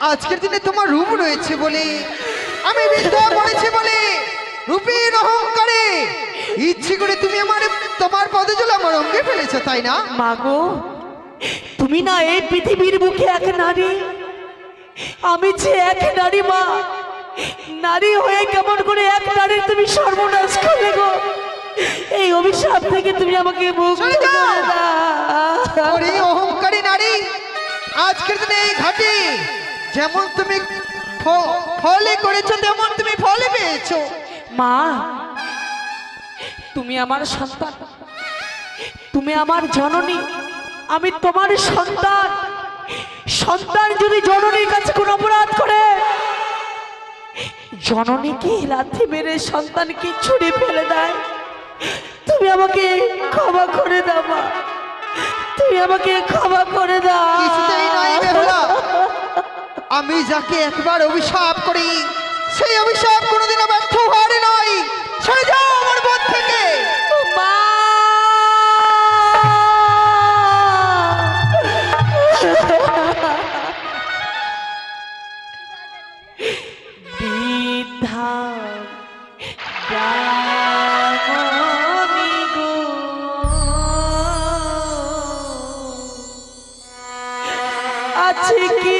আজকের দিনে তোমার রূপ রয়েছে বলে আমি বিধবা পড়েছি বলে রূপের অহংকারে। ইচ্ছে করে তুমি আমার তোমার পদজল আমার অঙ্গে ফেলেছো তাই না? মাগো তুমি না এই পৃথিবীর বুকে এক নারী। আমি যে এক নারী মা নারী হয়ে কেমন করে এক নারীর তুমি সর্বনাশ করলে গো? এই অভিশাপ থেকে তুমি আমাকে। করে অহংকারী নারী আজকের দিনে এই ঘাটে যেমন তুমি ফলে করেছ তেমন তুমি ফলে পেয়েছ। মা তুমি আমার সন্তান। তুমি আমার জননী। আমি তোমার সন্তান। সন্তান যদি জননীর কাছে কোনো অপরাধ করে জননীকে লাথি মেরে সন্তানকে ছুড়ে ফেলে দেয়? তুমি আমাকে ক্ষমা করে দাও মা। তুমি আমাকে ক্ষমা করে দাও। কিছুতেই নয় আমি যাকে একবার অভিশাপ করি, সেই অভিশাপ কোনোদিনও ব্যর্থ হওয়ার নয়। সরে যাও আমার বোধ থেকে মা আছে কি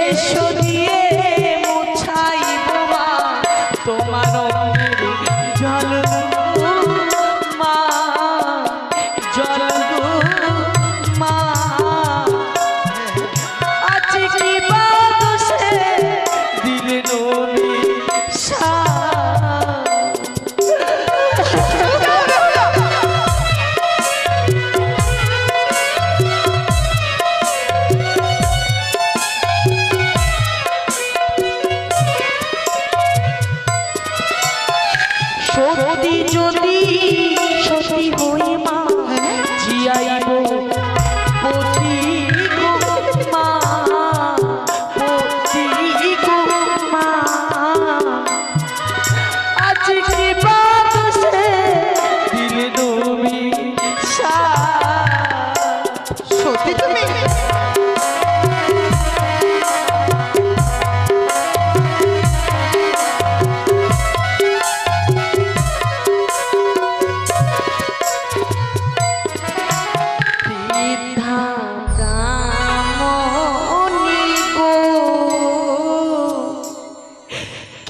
কেশ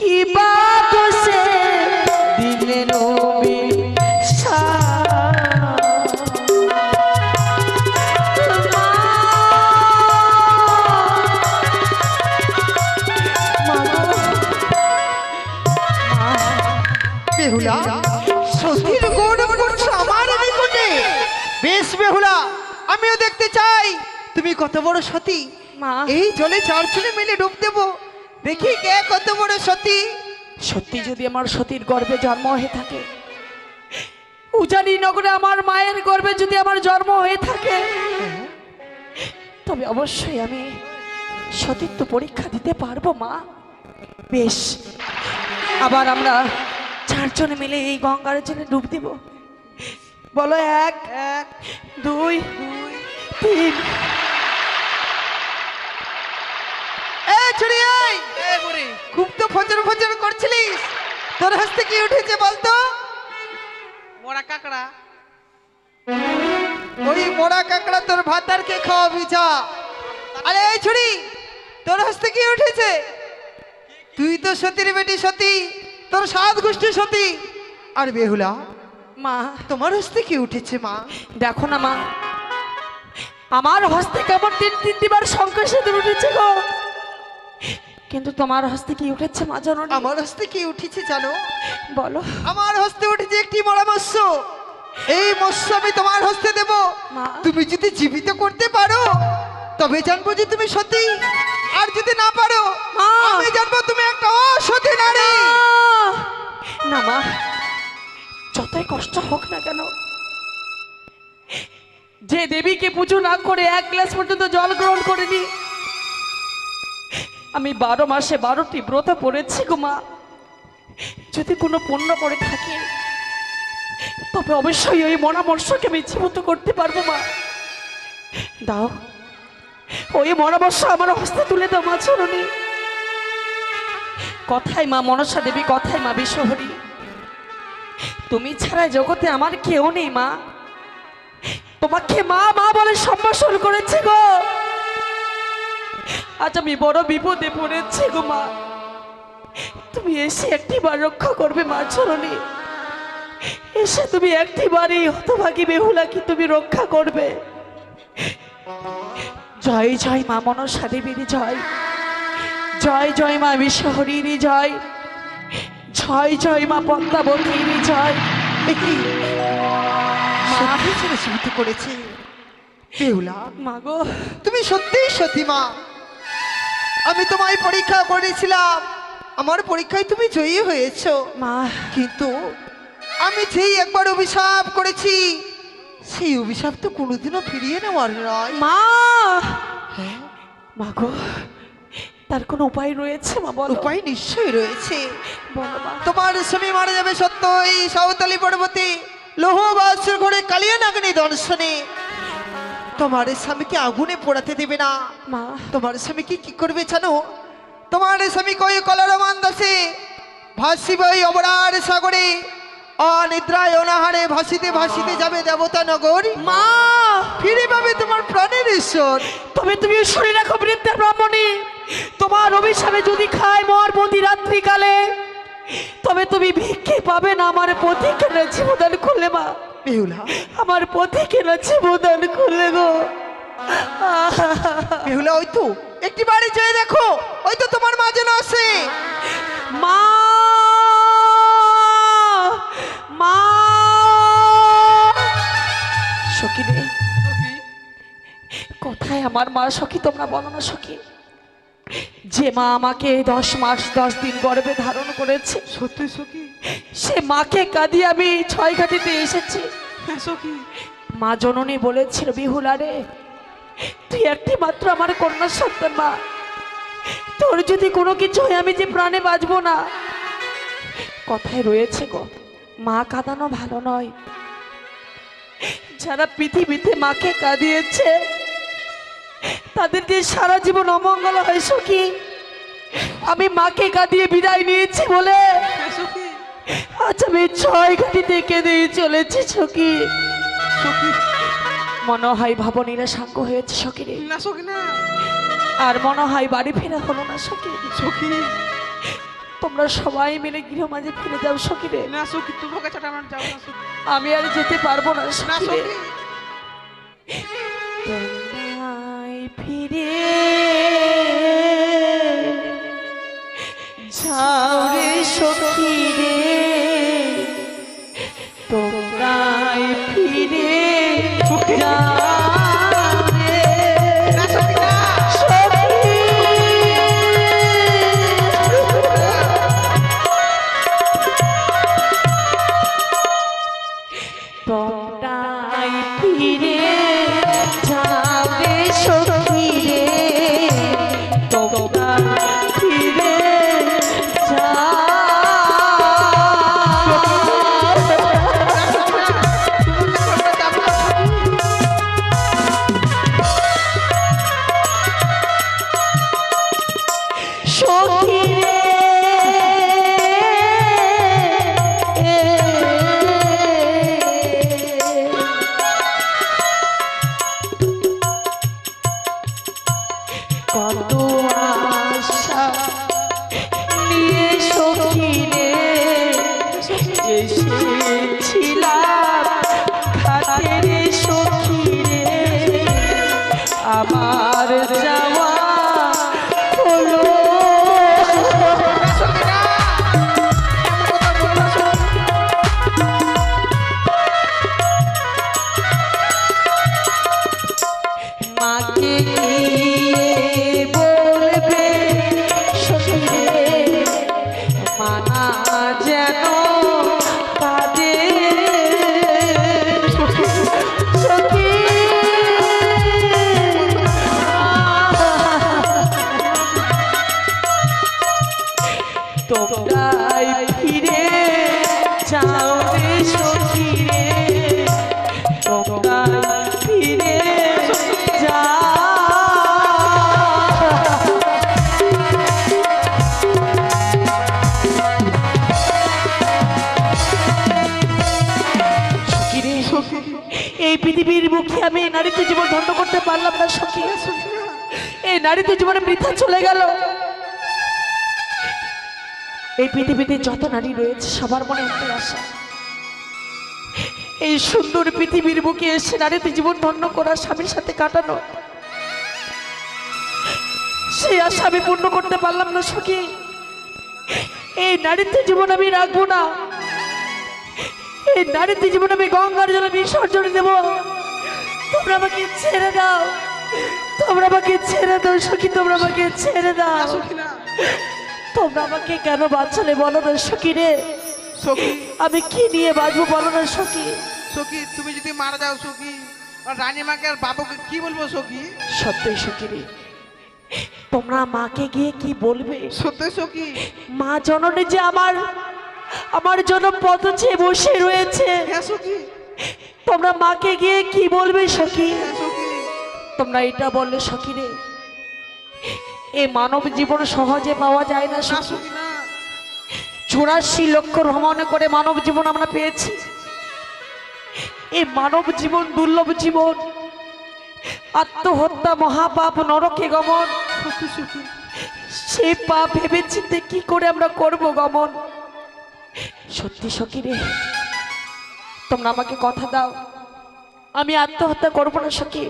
কি সে দিলে নবী বেহুলা সতীর গৌরব করছ আমার নিকটে। বেশ বেহুলা আমিও দেখতে চাই। তুমি কত বড় সতী। মা। এই জলে চারজনে মিলে ডুব দেব। দেখি কে কত বড় সতী। সত্যি যদি আমার সতীর গর্ভে জন্ম হয়ে থাকে, উজানি নগরে আমার মায়ের গর্ভে যদি আমার জন্ম হয়ে থাকে, তবে অবশ্যই আমি সতীত্ব পরীক্ষা দিতে পারব, মা। বেশ, আবার আমরা চারজনে মিলে এই গঙ্গার জন্য ডুব দিব। বলো এক এক দুই দুই, তিন। এই ছুরি এই খুব তো করছিলিস। তোর হাসতে কি উঠেছে বলতো? মোড়া কাকড়া। ওই মোড়া কাঁকড়া তোর ভাতারকে খাওয়াবি যা। আরে এই ছুরি তোর হাসতে কি উঠেছে? তুই তো সতীর বেটি সতী তোর সাত গোষ্ঠী সতী। আর বেহুলা মা। তোমার হস্তে কি উঠেছে মা? দেখো না মা। আমার হস্তে কেমন তিন তিনটিবার শঙ্কর সেতু উঠেছে গো। কিন্তু তোমার হস্তে কি উঠেছে মা জানো আমার হস্তে কি উঠেছে জানো? বলো। আমার হস্তে উঠেছে একটি মরা মৎস্য। এই মৎস্য আমি তোমার হস্তে দেব। তুমি যদি জীবিত করতে পারো তবে জানব যে তুমি সতী। আর যদি না পারো। আমি জানব তুমি একটা অসতী নারী! না মা। যতই কষ্ট হোক না কেন যে দেবীকে পুজো না করে এক গ্লাস পর্যন্ত জল গ্রহণ করিনি আমি বারো মাসে বারোটি ব্রত পড়েছি গো মা। যদি কোনো পুণ্য করে থাকে, তবে অবশ্যই ওই মরামর্শকে আমি জীবিত করতে পারব মা। দাও, ওই মরামর্শ আমার হস্তে তুলে দাও মা চরণী। কথাই মা মনসা দেবী কথাই মা বিশ্বহরি। তুমি ছাড়া জগতে আমার কেউ নেই মা। তোমাকে মা মা বলে সম্ভাষণ করেছে গো। আজ আমি বড় বিপদে পড়েছি গো মা। তুমি এসে একটিবার রক্ষা করবে মা চরণী। এসে তুমি একটিবারই হতভাগী বেহুলাকে তুমি রক্ষা করবে। জয় জয় মা মনসা দেবীর জয়। জয় জয় মা বিশ্বহরীর জয়। জয় জয় মা পদ্মাবতীর জয়। সত্যি করেছে বেহুলা মাগো তুমি সত্যিই সতী মা। আমি তোমায় পরীক্ষা করেছিলাম। আমার পরীক্ষায় তুমি জয়ী হয়েছ। মা। কিন্তু আমি যেই একবার অভিশাপ করেছি সেই অভিশাপ তো কোনোদিনও ফিরিয়ে নেওয়ার নয়। মা! মা গো তার কোনো উপায় রয়েছে মা বলো? উপায় নিশ্চয়ই রয়েছে। তোমার স্বামী মারা যাবে সত্য এই সাঁওতালি পর্বতে লোহ বাসর ঘরে কালিয়া নাগনি দর্শনে। তোমার স্বামীকে আগুনে পোড়াতে দেবে না মা তোমার স্বামীকে কি করবে জানো তোমার স্বামী কই কলরমান দাসে ভাসিবে ওই অবরার সাগরে অনিদ্রায় অনাহারে ভাসিতে ভাসিতে যাবে দেবতা নগর মা ফিরে পাবে তোমার প্রাণের ঈশ্বর তবে তুমি শুনে রাখো বৃদ্ধা ব্রাহ্মণী তোমার অভিশাপে যদি খায় মর প্রতি রাত্রিকালে তবে তুমি ভিক্ষে পাবে না আমার কেন জীবদান করলে মা বেহুলা আমার পথে কেন জীবদান খুললে গো? বেহুলা ওই তো একটি বাড়ি যেয়ে দেখো। ওই তো তোমার মা যেন আসে। মা! মা! সখী রে। কোথায় আমার মা? সখী তোমরা বলো না সখী। যে মা আমাকে দশ মাস দশ দিন গর্বে ধারণ করেছে সত্যি সখী। সে মাকে কাঁদিয়ে আমি ছয় ঘাটিতে এসেছি। হ্যাঁ সখী। মা জননী বলেছিল বিহুলা রে তুই একটি মাত্র আমার কন্যা সন্তান মা। তোর যদি কোনো কিছু হয় আমি যে প্রাণে বাঁচবো না। কথায় রয়েছে গো মা কাঁদানো ভালো নয়। যারা পৃথিবীতে মাকে কাঁদিয়েছে তাদেরকে সারা জীবন অমঙ্গল হয় সখী। আমি মাকে কাঁদিয়ে বিদায় নিয়েছি বলে। সখী। আজ আমি ছয় ঘাটিতে কেঁদে চলেছি সখী। সখী। মনে হয় ভাবনীরা সাঙ্গ হয়েছে সখীরে না সখী না। আর মনে হয় বাড়ি ফেরা হলো না সখী। সখী। তোমরা সবাই মিলে গৃহ মাঝে ফিরে যাও সখীরে না সখী তোমার কাছে আমার যাব না আমি আর যেতে পারব না না সখী ফিরে যাও রে সখী রে। তোমরাই ফিরে তোমরাই ফিরে যাবে সখী। এই পৃথিবীর মুখে আমি এই জীবন ধন্য করতে পারলাম না সখী এই নারীতে জীবনে বৃথা চলে গেল। এই পৃথিবীতে যত নারী রয়েছে, সবার মনে একটাই আশা। এই সুন্দর পৃথিবীর বুকে এসে নারীতে জীবন ধন্য করা, স্বামীর সাথে কাটানো। সেই আশা আমি পূর্ণ করতে পারলাম না, সখী। এই নারীতে জীবন আমি রাখব না। এই নারীতে জীবন আমি গঙ্গার জলে বিসর্জন দেব তোমরা আমাকে ছেড়ে দাও। তোমরা আমাকে ছেড়ে দাও সখী তোমরা আমাকে ছেড়ে দাও। সখী না। তোমরা আমাকে কেন বাঁচালে বলো না সখী রে? সখী। আমি কি নিয়ে বাঁচবো বলো না সখী? সখী তুমি যদি মারা যাও সখী আর রানীমাকে আর বাবুকে কি বলব সখী? সত্যই সখী রে। তোমরা মাকে গিয়ে কি বলবে? সত্যি সখী। মা জননী যে আমার আমার জন্য পথ চেয়ে বসে রয়েছে। হ্যাঁ সখী। তোমরা মাকে গিয়ে কি বলবে সখী? হ্যাঁ তোমরা এটা বললে সখী রে এই মানব জীবন সহজে পাওয়া যায় না সখী। সখী চুরাশি লক্ষ ভ্রমণ করে মানব জীবন আমরা পেয়েছি। এই মানব জীবন দুর্লভ জীবন আত্মহত্যা মহাপাপ নরকে গমন। সখী সেই পাপ ভেবে চিনতে কি করে আমরা করব গমন? সত্যি সখী রে তোমরা আমাকে কথা দাও। আমি আত্মহত্যা করব না সখী।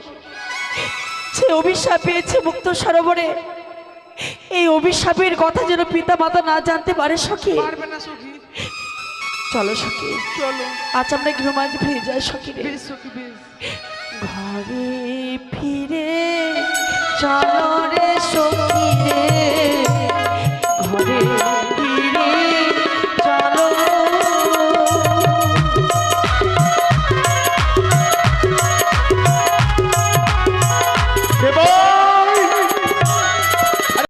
সে অভিশাপ পেয়েছে মুক্ত সরোবরে এই অভিশাপের কথা যেন পিতা মাতা না জানতে পারে সখী। না চলো সখী চলো। আজ আমরা গৃহমাঝে ফিরে যাই সখী রে ঘরে ফিরে চলো রে সখী।